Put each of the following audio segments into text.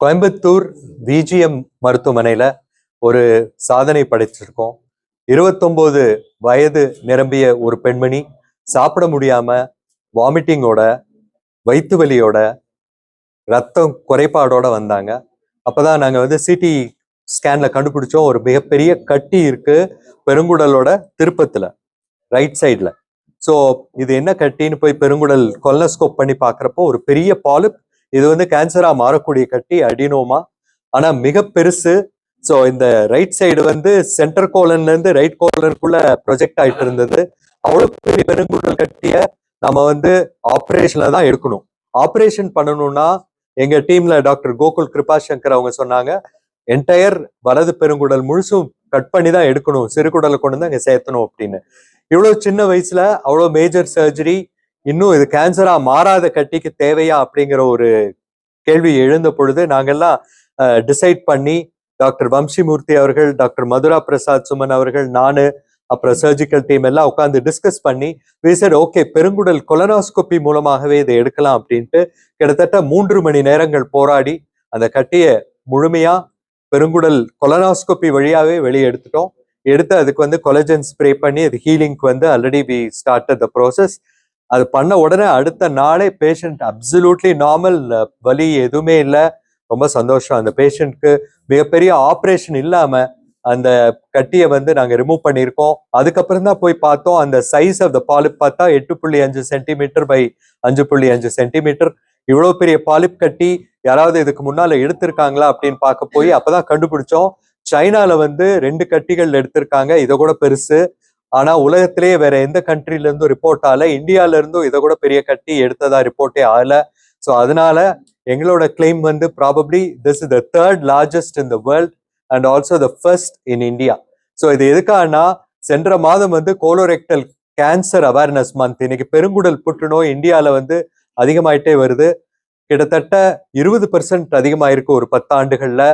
Coimbatore VGM மருத்துவமனையில ஒரு சாதனை படைச்சிருக்கோம். இருபத்தொம்போது வயது நிரம்பிய ஒரு பெண்மணி சாப்பிட முடியாம வாமிட்டிங்கோட வயிற்று வலியோட ரத்தம் குறைபாடோட வந்தாங்க. அப்போதான் நாங்கள் வந்து சிடி ஸ்கேனில் கண்டுபிடிச்சோம். ஒரு மிகப்பெரிய கட்டி இருக்கு பெருங்குடலோட திருப்பத்தில் ரைட் சைடில் ஸோ இது என்ன கட்டின்னு போய் பெருங்குடல் கொலனஸ்கோப் பண்ணி பார்க்குறப்போ ஒரு பெரிய பாலிப் இது வந்து கேன்சரா மாறக்கூடிய கட்டி அடினோமா ஆனா மிக பெருசு. ஸோ இந்த ரைட் சைடு வந்து சென்டர் கோலன்ல இருந்து ரைட் கோலனுக்குள்ள ப்ரொஜெக்ட் ஆயிட்டு இருந்தது. அவ்வளோ பெரிய பெருங்குடல் கட்டிய நம்ம வந்து ஆப்ரேஷனில் தான் எடுக்கணும். ஆப்ரேஷன் பண்ணணும்னா எங்க டீம்ல டாக்டர் கோகுல் கிருபா சங்கர் அவங்க சொன்னாங்க என்டையர் வலது பெருங்குடல் முழுசும் கட் பண்ணி தான் எடுக்கணும். சிறுகுடலை கொண்டு வந்து அங்கே சேர்த்தணும் அப்படின்னு. இவ்வளோ சின்ன வயசுல அவ்வளோ மேஜர் சர்ஜரி இன்னும் இது கேன்சரா மாறாத கட்டிக்கு தேவையா அப்படிங்கிற ஒரு கேள்வி எழுந்த பொழுது நாங்கெல்லாம் டிசைட் பண்ணி டாக்டர் வம்சிமூர்த்தி அவர்கள் டாக்டர் மதுரா பிரசாத் சுமன் அவர்கள் நானு அப்புறம் சர்ஜிக்கல் டீம் எல்லாம் உட்காந்து டிஸ்கஸ் பண்ணி விசட் ஓகே பெருங்குடல் கொலனாஸ்கோபி மூலமாகவே இதை எடுக்கலாம் அப்படின்ட்டு கிட்டத்தட்ட மூன்று மணி நேரங்கள் போராடி அந்த கட்டியை முழுமையா பெருங்குடல் கொலனாஸ்கோபி வழியாவே வெளியே எடுத்துட்டோம். எடுத்து அதுக்கு வந்து கொலஜன் ஸ்ப்ரே பண்ணி அது ஹீலிங்க்கு வந்து already we start the process அது பண்ண உடனே அடுத்த நாளே பேஷண்ட் அப்சல்யூட்லி நார்மல் வலி எதுவுமே இல்லை. ரொம்ப சந்தோஷம். அந்த பேஷண்ட்க்கு மிகப்பெரிய ஆப்ரேஷன் இல்லாமல் அந்த கட்டியை வந்து நாங்கள் ரிமூவ் பண்ணியிருக்கோம். அதுக்கப்புறம் தான் போய் பார்த்தோம். அந்த சைஸ் ஆஃப் த பாலிப் பார்த்தா எட்டு புள்ளி அஞ்சு சென்டிமீட்டர் பை அஞ்சு புள்ளி அஞ்சு சென்டிமீட்டர் இவ்வளோ பெரிய பாலிப் கட்டி யாராவது இதுக்கு முன்னால் எடுத்திருக்காங்களா அப்படின்னு பார்க்க போய் அப்பதான் கண்டுபிடிச்சோம். சைனால வந்து ரெண்டு கட்டிகள் எடுத்திருக்காங்க. இதை கூட பெருசு. ஆனா உலகத்திலேயே வேற எந்த கண்ட்ரில இருந்தும் ரிப்போர்ட் ஆகல. இந்தியால இருந்தும் இதை கூட பெரிய கட்டி எடுத்ததா ரிப்போர்ட்டே ஆகல. ஸோ அதனால எங்களோட கிளைம் வந்து probably this is the third largest in the world and also the first in India so இது எதுக்கானா சென்ற மாதம் வந்து கோலோரெக்டல் கேன்சர் அவேர்னஸ் மந்த் இன்னைக்கு பெருங்குடல் புற்றுநோய் இந்தியாவில் வந்து அதிகமாயிட்டே வருது. கிட்டத்தட்ட இருபது பெர்சன்ட் அதிகமாயிருக்கு ஒரு பத்தாண்டுகளில்.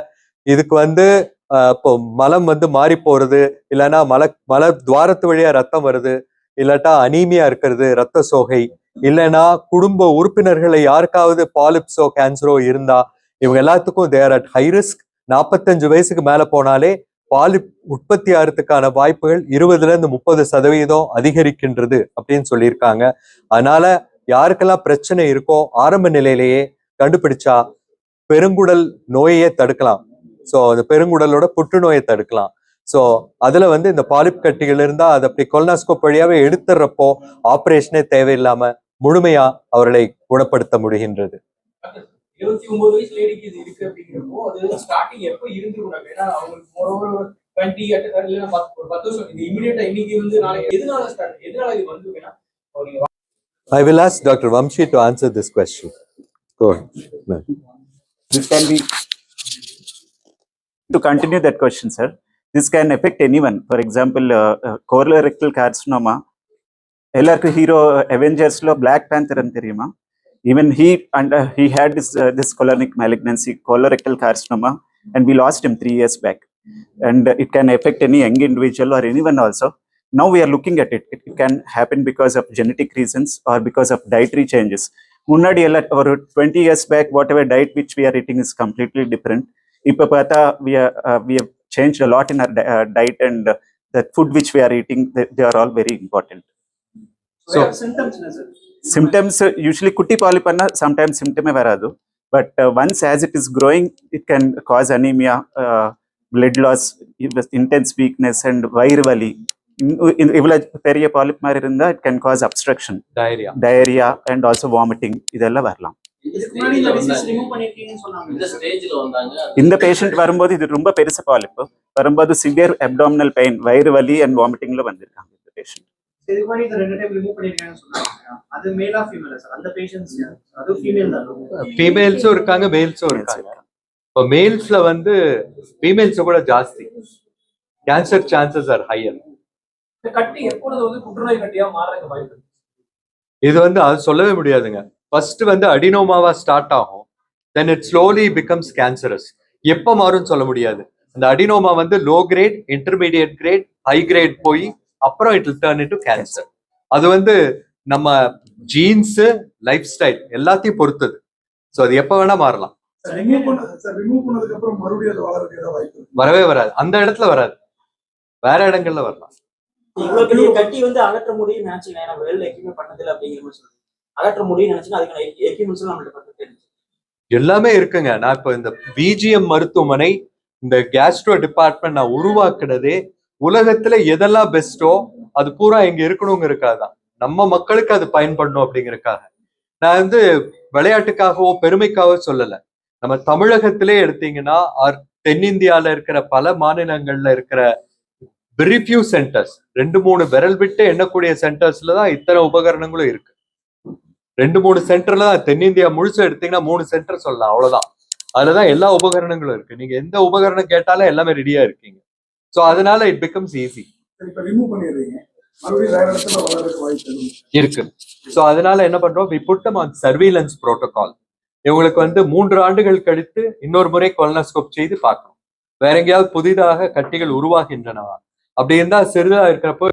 இதுக்கு வந்து இப்போ மலம் வந்து மாறி போறது இல்லைன்னா மல மல துவாரத்து வழியா ரத்தம் வருது இல்லாட்டா அனீமியா இருக்கிறது ரத்த சோகை இல்லைன்னா குடும்ப உறுப்பினர்களை யாருக்காவது பாலிப்ஸோ கேன்சரோ இருந்தா இவங்க எல்லாத்துக்கும் தேர் அட் ஹை ரிஸ்க் நாற்பத்தஞ்சு வயசுக்கு மேல போனாலே பாலிப் உற்பத்தி ஆகிறதுக்கான வாய்ப்புகள் இருபதுல இருந்து முப்பது சதவீதம் அதிகரிக்கின்றது அப்படின்னு சொல்லியிருக்காங்க. அதனால யாருக்கெல்லாம் பிரச்சனை இருக்கோ ஆரம்ப நிலையிலேயே கண்டுபிடிச்சா பெருங்குடல் நோயையே தடுக்கலாம். ஸோ அந்த பெருங்குடலோட புற்றுநோயை தடுக்கலாம் ஸோ அதுல வந்து இந்த பாலிப் கட்டிகள் இருந்தா அதை அப்படி கொல்னாஸ்கோப் வழியாவே எடுத்துறப்போ ஆப்ரேஷனே தேவையில்லாம முழுமையா அவர்களை குணப்படுத்த முடிகின்றது இருபத்தி ஒன்பது வயசு லேடிக்கு இது இருக்கு அப்படிங்கிறப்போ அது ஸ்டார்டிங் எப்போ இருந்துருக்கும் ஏன்னா அவங்களுக்கு மோரோவர் டுவெண்ட்டி இல்லைன்னா பத்து ஒரு பத்து வருஷம் இது இமீடியட்டா இன்னைக்கு வந்து நாளைக்கு எதனால ஸ்டார்ட் எதனால இது வந்து ஏன்னா ஒரு I will ask Dr. Vamshi to answer this question. Go ahead. No. This can be, to continue that question, sir, this can affect anyone. For example, uh, uh, colorectal carcinoma, எல்லாருக்கும் hero அவெஞ்சர்ஸ்ல black panther தெரியுமா even he and he had this this colonic malignancy colorectal carcinoma and we lost him three years back and it can affect any young individual or anyone also now we are looking at it it can happen because of genetic reasons or because of dietary changes முன்னாடி எல்லாம் ஒரு twenty years back whatever diet which we are eating is completely different இப்போ பார்த்தா we we change lot in our diet and the food which we are eating they are all very important So, symptoms என்ன சார் symptoms usually குட்டி polyp பண்ணா sometimes சிம்டமே வராது. But once as it is growing it can cause anaemia blood loss intense weakness and வயிறு வலி. இவ்வளோ பெரிய பாலிப் மாதிரி இருந்தால் it can cause obstruction Diarrhea. Diarrhoea and also vomiting இதெல்லாம் வரலாம். இந்த டிசீஸ் ரிமூவ் பண்ணிருக்கீங்கன்னு சொன்னாங்க. இந்த ஸ்டேஜ்ல வந்தாங்க. இந்த பேஷண்ட் வரும்போது இது ரொம்ப பெருசு பாலிப்பு வரும்போது சிவியர் அப்டாமினல் பெயின் வயிறு வலி அண்ட் வாமிட்டிங்ல வந்திருக்காங்க இந்த பேஷண்ட் இதுக்கு முன்னாடி இந்த ரெண்டு டைம் ரிமூவ் பண்ணிருக்கேன்னு சொன்னாங்க. அது மேலா ஃபீமேலா சார் அந்த பேஷண்ட்ஸ் அது ஃபீமேல் தான். ஃபீமேல்ஸும் இருக்காங்க மேல்ஸும் இருக்காங்க. இப்போ மேல்ஸ்ல வந்து ஃபீமேல்ஸ் கூட ஜாஸ்தி. கேன்சர் சான்சஸ் ஆர் ஹையர் இந்த கட்டி எப்பொழுது வந்து புற்றுநோய் கட்டியா மாறதுக்கு வாய்ப்பு இருக்கு? இது வந்து அது சொல்லவே முடியாதுங்க. ஃபர்ஸ்ட் வந்து அடினோமாவா ஸ்டார்ட் ஆகும். Then it slowly becomes cancerous எப்போ மாறும்னு சொல்ல முடியாது. அந்த அடினோமா வந்து low grade intermediate grade high grade போய் அப்புறம் இட் டர்ன் இன்டு கேன்சர் அது வந்து நம்ம ஜீன்ஸ் லைஃப் ஸ்டைல் எல்லாத்தையும் பொறுத்தது. ஸோ அது எப்ப வேணா மாறலாம். ரிமூவ் பண்ண சார் ரிமூவ் பண்ணதுக்கு அப்புறம் மறுபடியும் அது வளர்றதுக்கு ஏதாவது வாய்ப்பு இருக்கு? வரவே வராது. அந்த இடத்துல வராது. வேற இடங்கள்ல வரலாம். இவ்வளவு பெரிய கட்டி வந்து அகற்ற முடியும் நினைச்சீங்க ஏன்னா வெல் எக்யூப்மெண்ட் பண்ணதில்லை அப்படிங்கிற மாதிரி அகற்ற முடியும்னு நினைச்சுன்னா அதுக்கான எக்யூப்மெண்ட்ஸ் நம்மள்ட்ட எல்லாமே இருக்குங்க. நான் இப்போ இந்த பிஜிஎம் மருத்துவமனை இந்த கேஸ்ட்ரோ டிபார்ட்மெண்ட் நான் உருவாக்குனதே உலகத்துல எதெல்லாம் பெஸ்ட்டோ அது பூரா இங்க இருக்கணுங்கிறதுக்காக நம்ம மக்களுக்கு அது பயன்படணும் அப்படிங்கறதுக்காக. நான் வந்து விளையாட்டுக்காகவோ பெருமைக்காகவோ சொல்லல. நம்ம தமிழகத்திலே எடுத்தீங்கன்னா ஆர் தென்னிந்தியால இருக்கிற பல மாநிலங்கள்ல இருக்கிற வெரி ஃபியூ சென்டர்ஸ் ரெண்டு மூணு விரல் விட்டு எண்ணக்கூடிய சென்டர்ஸ்ல தான் இத்தனை உபகரணங்களும் இருக்கு. ரெண்டு மூணு சென்டர்ல தான் தென்னிந்தியா முழுசா எடுத்தீங்கன்னா மூணு சென்டர் சொல்லலாம். அவ்வளவுதான். அதுலதான் எல்லா உபகரணங்களும் இருக்கு. நீங்க எந்த உபகரணம் கேட்டாலும் எல்லாமே ரெடியா இருக்கீங்க. சோ அதனால இட் பிகம்ஸ் ஈஸி இருக்கு. சோ அதனால என்ன பண்றோம்? We put on surveillance protocol இவங்களுக்கு வந்து மூன்று ஆண்டுகள் கழித்து இன்னொரு முறை கொலனோஸ்கோப் செய்து பார்க்கணும். வேற எங்கேயாவது புதிதாக கட்டிகள் உருவாகின்றனவா? அப்படி இருந்தா சிறிதா இருக்கிறப்போ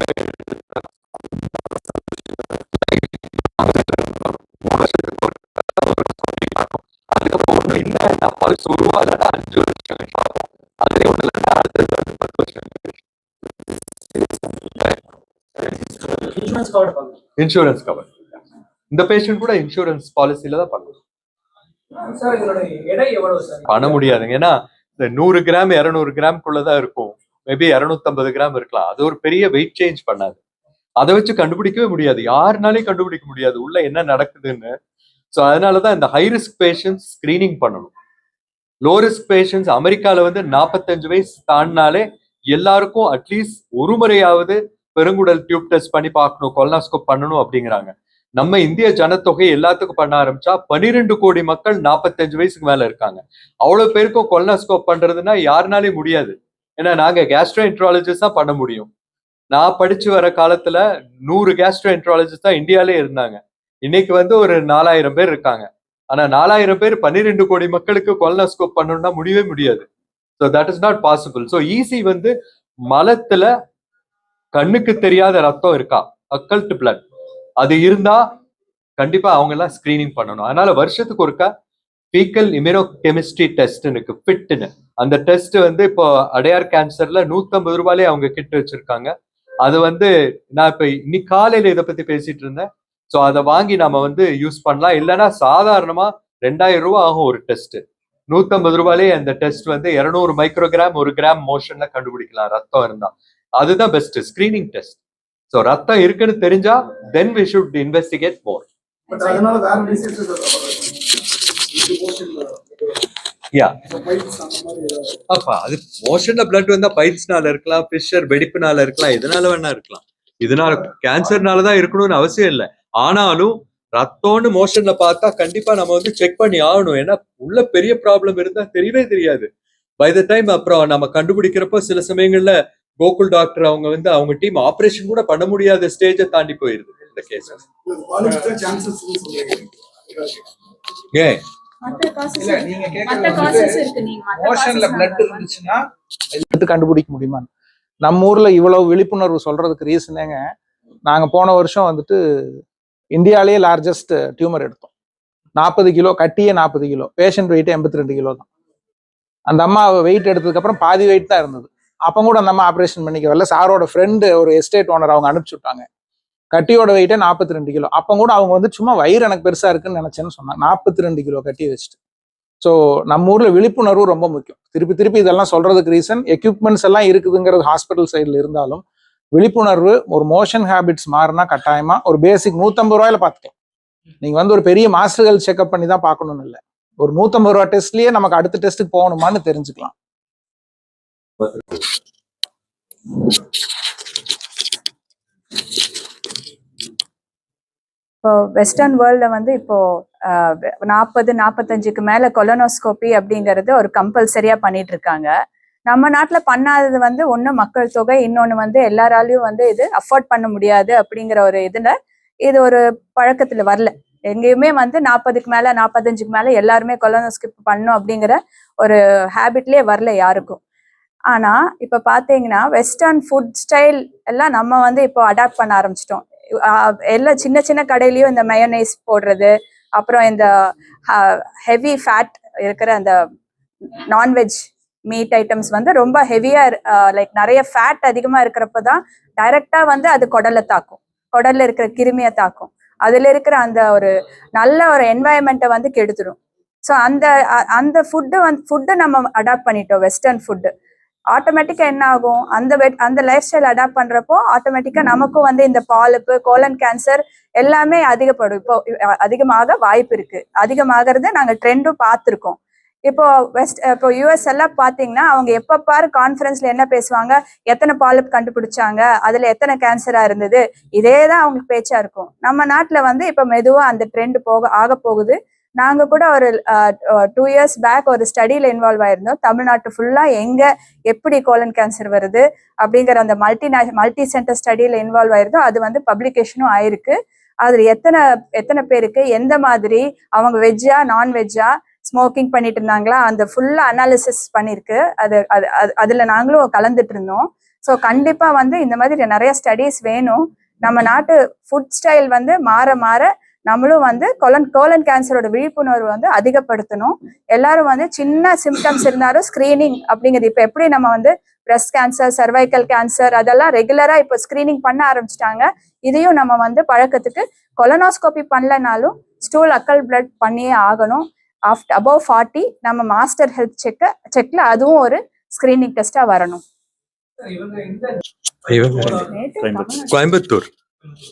இன்சூரன்ஸ் கவர் இந்த பேஷண்ட் கூட இன்சூரன்ஸ் பாலிசில தான் பண்ணணும் பண்ண முடியாதுங்க. ஏன்னா இந்த நூறு கிராம் இரநூறு கிராம்குள்ளதான் இருக்கும். மேபி இரநூத்தம்பது கிராம் இருக்கலாம். அது ஒரு பெரிய வெயிட் சேஞ்ச் பண்ணாது. அதை வச்சு கண்டுபிடிக்கவே முடியாது. யாருனாலையும் கண்டுபிடிக்க முடியாது. உள்ள என்ன நடக்குதுன்னு. ஸோ அதனாலதான் இந்த ஹை ரிஸ்க் பேஷண்ட்ஸ் ஸ்கிரீனிங் பண்ணணும். லோ ரிஸ்க் பேஷண்ட்ஸ் அமெரிக்கால வந்து நாற்பத்தஞ்சு வயசு தாண்டினாலே எல்லாருக்கும் அட்லீஸ்ட் ஒரு முறையாவது பெருங்குடல் டியூப் டெஸ்ட் பண்ணி பார்க்கணும் கொலனாஸ்கோப் பண்ணணும் அப்படிங்கிறாங்க. நம்ம இந்திய ஜனத்தொகை எல்லாத்துக்கும் பண்ண ஆரம்பிச்சா பன்னிரெண்டு கோடி மக்கள் நாற்பத்தஞ்சு வயசுக்கு மேல இருக்காங்க. அவ்வளவு பேருக்கும் கொலனாஸ்கோப் பண்றதுன்னா யாருனாலே முடியாது. ஏன்னா நாங்க கேஸ்ட்ரோ கேஸ்ட்ரோஎன்ட்ராலஜிஸ்ட் தான் பண்ண முடியும். நான் படிச்சு வர காலத்துல நூறு கேஸ்ட்ரோ கேஸ்ட்ரோஎன்ட்ராலஜிஸ்ட் தான் இந்தியாலே இருந்தாங்க. இன்னைக்கு வந்து ஒரு நாலாயிரம் பேர் இருக்காங்க. ஆனா நாலாயிரம் பேர் பன்னிரெண்டு கோடி மக்களுக்கு கொலனாஸ்கோப் பண்ணணும்னா முடியவே முடியாது. So that is not possible so easy வந்து மலத்துல கண்ணுக்கு தெரியாத ரத்தம் இருக்கா? அக்கல்ட் பிளட் அது இருந்தா கண்டிப்பா அவங்க எல்லாம் ஸ்கிரீனிங் பண்ணணும். அதனால வருஷத்துக்கு ஒருக்கா பீக்கல் இம்யூனோ கெமிஸ்ட்ரி டெஸ்ட் இருக்கு ஃபிட்னு அந்த டெஸ்ட் வந்து இப்போ அடையார் கேன்சர்ல நூத்தம்பது ரூபாயிலே அவங்க கிட்ட வச்சிருக்காங்க. அது வந்து நான் இப்ப இன்னைக்கு காலையில இதை பத்தி பேசிட்டு இருந்தேன். ஸோ அதை வாங்கி நம்ம வந்து யூஸ் பண்ணலாம். இல்லைன்னா சாதாரணமா ரெண்டாயிரம் ரூபாய் ஆகும் ஒரு டெஸ்ட் நூத்தம்பது ரூபாயிலே அந்த டெஸ்ட் வந்து இருநூறு மைக்ரோகிராம் ஒரு கிராம் மோஷன்ல கண்டுபிடிக்கலாம். ரத்தம் இருந்தா. அதுதான் பெஸ்ட் ஸ்கிரீனிங் டெஸ்ட் ஸோ ரத்தம் இருக்குன்னு தெரிஞ்சா then we should investigate more அப்பா அது மோஷன்ல பிளட் வந்தா பைல்ஸ்னால இருக்கலாம் பிஷர் வெடிப்புனால இருக்கலாம் எதனால வேணா இருக்கலாம். இதனால கேன்சர்னால தான் இருக்கணும்னு அவசியம் இல்லை. ஆனாலும் ரத்தம்னு மோஷன்ல பார்த்தா கண்டிப்பா நம்ம வந்து செக் பண்ணி ஆகணும். ஏன்னா உள்ள பெரிய ப்ராப்ளம் இருந்தா தெரியவே தெரியாது. பை த டைம் அப்புறம் நம்ம கண்டுபிடிக்கிறப்போ சில சமயங்கள்ல கோகுல் டாக்டர் அவங்க வந்து அவங்க டீம் ஆபரேஷன் கூட பண்ண முடியாத ஸ்டேஜை தாண்டி போயிருது இந்த சொல்றீங்க ஏன் கண்டுபிடிக்க முடியுமா? நம்ம ஊர்ல இவ்வளவு விழிப்புணர்வு சொல்றதுக்கு ரீசனேங்க நாங்க போன வருஷம் வந்துட்டு இந்தியாலேயே லார்ஜஸ்ட் டியூமர் எடுத்தோம். நாற்பது கிலோ கட்டியே நாற்பது கிலோ. பேஷண்ட் வெயிட் எண்பத்தி ரெண்டு கிலோ தான் அந்த அம்மா வெயிட் எடுத்ததுக்கு அப்புறம் பாதி வெயிட் தான் இருந்தது. அப்போ கூட அந்த அம்மா ஆப்ரேஷன் பண்ணிக்க வரல. சாரோட ஃப்ரெண்டு ஒரு எஸ்டேட் ஓனர் அவங்க அனுப்பிச்சு விட்டாங்க. கட்டியோட வெயிட்டே நாற்பத்தி ரெண்டு கிலோ. அப்போ கூட அவங்க வந்து சும்மா வயிறு எனக்கு பெருசாக இருக்குன்னு நினச்சேன்னு சொன்னாங்க. நாற்பத்தி ரெண்டு கிலோ கட்டி வச்சுட்டு. ஸோ நம்ம ஊரில் விழிப்புணர்வு ரொம்ப முக்கியம். திருப்பி திருப்பி இதெல்லாம் சொல்கிறதுக்கு ரீசன் எக்யூப்மெண்ட்ஸ் எல்லாம் இருக்குதுங்கிறது ஹாஸ்பிட்டல் சைடில் இருந்தாலும் விழிப்புணர்வு ஒரு மோஷன் ஹேபிட்ஸ் மாறினா கட்டாயமாக ஒரு பேசிக் நூற்றம்பது ரூபாயில பார்த்துக்கலாம். நீங்கள் வந்து ஒரு பெரிய மாஸ்டர்கள் செக்அப் பண்ணி தான் பார்க்கணும்னு இல்லை. ஒரு நூற்றம்பது ரூபா டெஸ்ட்லேயே நமக்கு அடுத்த டெஸ்ட்டுக்கு போகணுமான்னு தெரிஞ்சுக்கலாம். இப்போ வெஸ்டர்ன் வேர்ல்டில் வந்து இப்போ நாற்பது நாற்பத்தஞ்சுக்கு மேலே கொலனோஸ்கோபி அப்படிங்கிறது ஒரு கம்பல்சரியாக பண்ணிட்டு இருக்காங்க நம்ம நாட்டில் பண்ணாதது வந்து ஒன்று மக்கள் தொகை இன்னொன்று வந்து எல்லாராலையும் வந்து இது அஃபோர்ட் பண்ண முடியாது அப்படிங்கிற ஒரு இதில் இது ஒரு பழக்கத்தில் வரல. எங்கேயுமே வந்து நாற்பதுக்கு மேலே நாற்பத்தஞ்சுக்கு மேலே எல்லாருமே கொலனோஸ்கோபி பண்ணும் அப்படிங்கிற ஒரு ஹேபிட்லேயே வரல யாருக்கும். ஆனால் இப்போ பார்த்தீங்கன்னா வெஸ்டர்ன் ஃபுட் ஸ்டைல் எல்லாம் நம்ம வந்து இப்போ அடாப்ட் பண்ண ஆரம்பிச்சிட்டோம். எல்லா சின்ன சின்ன கடையிலையும் இந்த மயோனைஸ் போடுறது அப்புறம் இந்த ஹெவி ஃபேட் இருக்கிற அந்த நான்வெஜ் மீட் ஐட்டம்ஸ் வந்து ரொம்ப ஹெவியாக லைக் நிறைய ஃபேட் அதிகமாக இருக்கிறப்ப தான் டைரெக்டாக வந்து அது குடலை தாக்கும். குடலில் இருக்கிற கிருமியை தாக்கும். அதில் இருக்கிற அந்த ஒரு நல்ல ஒரு என்வாயன்மெண்ட்டை வந்து கெடுத்துடும் ஸோ அந்த அ- அந்த ஃபுட்டு வந்து ஃபுட்டை நம்ம அடாப்ட் பண்ணிட்டோம் வெஸ்டர்ன் ஃபுட்டு ஆட்டோமேட்டிக்கா என்ன ஆகும்? அந்த வெட் அந்த லைஃப் ஸ்டைல் அடாப்ட் பண்றப்போ ஆட்டோமேட்டிக்கா நமக்கும் வந்து இந்த பாலிப்பு கோலன் கேன்சர் எல்லாமே அதிகப்படும். இப்போ அதிகமாக வாய்ப்பு இருக்கு. அதிகமாகிறது நாங்கள் ட்ரெண்டும் பார்த்துருக்கோம். இப்போ வெஸ்ட் இப்போ யூஎஸ் எல்லாம் பார்த்தீங்கன்னா அவங்க எப்போ பாரு கான்ஃபரன்ஸ்ல என்ன பேசுவாங்க? எத்தனை பாலிப் கண்டுபிடிச்சாங்க? அதுல எத்தனை கேன்சரா இருந்தது? இதே தான் அவங்களுக்கு பேச்சா இருக்கும். நம்ம நாட்டில் வந்து இப்போ மெதுவாக அந்த ட்ரெண்ட் போக ஆக போகுது நாங்க கூட ஒரு டூ இயர்ஸ் பேக் ஒரு ஸ்டடியில இன்வால்வ் ஆயிருந்தோம். தமிழ்நாட்டு ஃபுல்லா எங்க எப்படி கோலன் கேன்சர் வருது அப்படிங்கிற அந்த மல்டி மல்டி சென்டர் ஸ்டடியில இன்வால்வ் ஆயிருந்தோம். அது வந்து பப்ளிகேஷனும் ஆயிருக்கு. அதுல எத்தனை எத்தனை பேருக்கு எந்த மாதிரி அவங்க வெஜ்ஜா நான்வெஜ்ஜா ஸ்மோக்கிங் பண்ணிட்டு இருந்தாங்களா அந்த ஃபுல்லா அனாலிசிஸ் பண்ணிருக்கு. அது அது அது- அதுல நாங்களும் கலந்துட்டு இருந்தோம். ஸோ கண்டிப்பா வந்து இந்த மாதிரி நிறைய ஸ்டடீஸ் வேணும். நம்ம நாட்டு ஃபுட் ஸ்டைல் வந்து மாற மாற நம்மளும் வந்து கொலன் கோலன் கேன்சரோட விழிப்புணர்வு வந்து அதிகப்படுத்தணும். எல்லாரும் வந்து சின்ன சிம்டம்ஸ் இருந்தாலும் ஸ்கிரீனிங் அப்படிங்கிறது. இப்போ எப்படி நம்ம வந்து பிரஸ்ட் கேன்சர் சர்வைக்கல் கேன்சர் அதெல்லாம் ரெகுலரா இப்போ ஸ்கிரீனிங் பண்ண ஆரம்பிச்சிட்டாங்க. இதையும் நம்ம வந்து பழக்கத்துக்கு கொலனோஸ்கோபி பண்ணலனாலும் ஸ்டூல் அக்கல் பிளட் பண்ணியே ஆகணும். ஆஃப்டர் அபவ் ஃபார்ட்டி நம்ம மாஸ்டர் ஹெல்த் செக்க செக்ல அதுவும் ஒரு ஸ்கிரீனிங் டெஸ்டா வரணும். கோயம்புத்தூர்.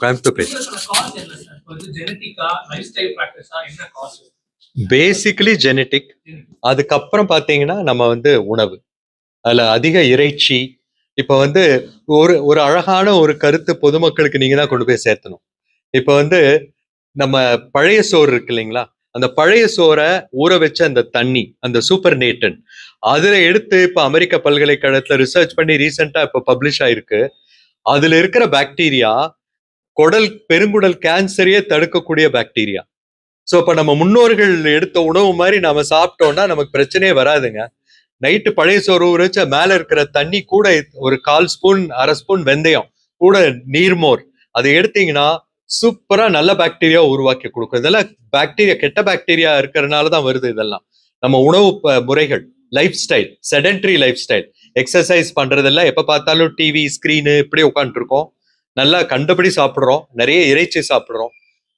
கோயம்புத்தூர் வந்து ஜெனட்டிக்கா லைஃப் ஸ்டைல் ப்ராக்டிஸா என்ன பேசிக்கலி ஜெனட்டிக் அதுக்கப்புறம் பாத்தீங்கன்னா நம்ம வந்து உணவு. அதுல அதிக இறைச்சி. இப்போ வந்து ஒரு ஒரு அழகான ஒரு கருத்து பொதுமக்களுக்கு நீங்க தான் கொண்டு போய் சேர்த்தணும். இப்போ வந்து நம்ம பழைய சோறு இருக்கு இல்லைங்களா? அந்த பழைய சோறை ஊற வச்ச அந்த தண்ணி அந்த சூப்பர் நேட்டன் அதுல எடுத்து இப்போ அமெரிக்க பல்கலைக்கழகத்துல ரிசர்ச் பண்ணி ரீசெண்டாக இப்போ பப்ளிஷ் ஆயிருக்கு. அதுல இருக்கிற பாக்டீரியா குடல் பெருங்குடல் கேன்சரையே தடுக்கக்கூடிய பாக்டீரியா சோ இப்ப நம்ம முன்னோர்கள் எடுத்த உணவு மாதிரி நாம சாப்பிட்டோம்னா நமக்கு பிரச்சனையே வராதுங்க. நைட்டு பழைய சோறு வச்ச மேல இருக்கிற தண்ணி கூட ஒரு கால் ஸ்பூன் அரை ஸ்பூன் வெந்தயம் கூட நீர்மோர் அதை எடுத்தீங்கன்னா சூப்பரா நல்ல பாக்டீரியா உருவாக்கி கொடுக்கும். இதெல்லாம் பாக்டீரியா கெட்ட பாக்டீரியா இருக்கிறதுனால தான் வருது இதெல்லாம். நம்ம உணவு முறைகள் lifestyle sedentary lifestyle exercise பண்ணுறதெல்லாம் எப்ப பார்த்தாலும் டிவி ஸ்க்ரீனு இப்படி உட்காந்துருக்கோம் நல்லா கண்டபடி சாப்பிடுறோம். நிறைய இறைச்சி சாப்பிடுறோம்.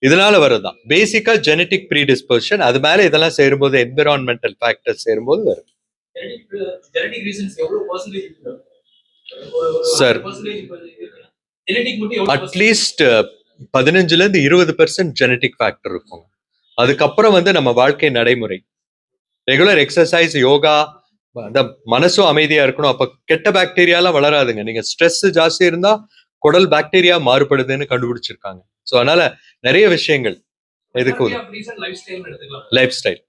இதனால வருதுதான் பேசிக்கா ஜெனட்டிக் ப்ரீடிஸ்போசிஷன் அது மேல இதெல்லாம் சேரும்போது என்விரான்மெண்டல் ஃபேக்டர்ஸ் சேரும்போது வரும். எவ்வளவு அட்லீஸ்ட் பதினஞ்சுல இருந்து இருபது பெர்சன்ட் ஜெனட்டிக் ஃபேக்டர் இருக்கும். அதுக்கப்புறம் வந்து நம்ம வாழ்க்கை நடைமுறை. ரெகுலர் எக்ஸசைஸ் யோகா அந்த மனசும் அமைதியா இருக்கணும். அப்ப கெட்ட பாக்டீரியாலாம் வளராதுங்க. நீங்க ஸ்ட்ரெஸ் ஜாஸ்தி இருந்தா குடல் பாக்டீரியா மாறுபடுதுன்னு கண்டுபிடிச்சிருக்காங்க. ஸோ அதனால நிறைய விஷயங்கள் இதுக்கு எடுத்துக்கலாம். Life style